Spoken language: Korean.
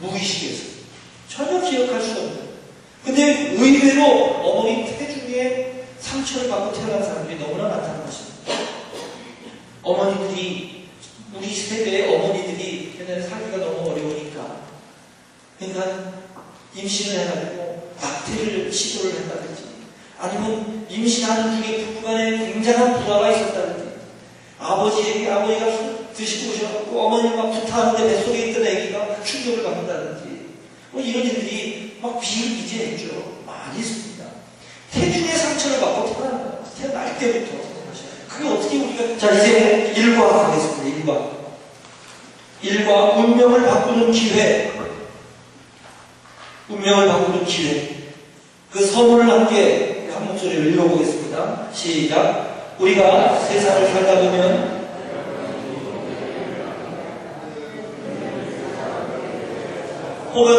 무의식에서. 전혀 기억할 수가 없는. 근데 의외로 어머니 태중에 상처를 받고 태어난 사람들이 너무나 많다는 것입니다. 어머니들이 우리 세대의 어머니들이 옛날에 살기가 너무 어려우니까. 그러니까 임신을 해가지고 낙태를 시도를 했다든지 아니면 임신하는 중에 부부간에 굉장한 부하가 있었다든지 아버지에게 아버지가 드시고 오셔갖고 어머니가 부탁하는데 뱃속에 있던 충격을 받는다든지 뭐 이런 일들이 막 비일비재했죠. 많이 있습니다. 태중의 상처를 받고 태어난 거예요. 태어날 때부터. 그게 어떻게 우리가 자 이제 일과 가겠습니다. 일과 일과 운명을 바꾸는 기회 운명을 바꾸는 기회 그 선물을 함께 한 목소리로 읽어보겠습니다. 시작 우리가 세상을 살다 보면 Although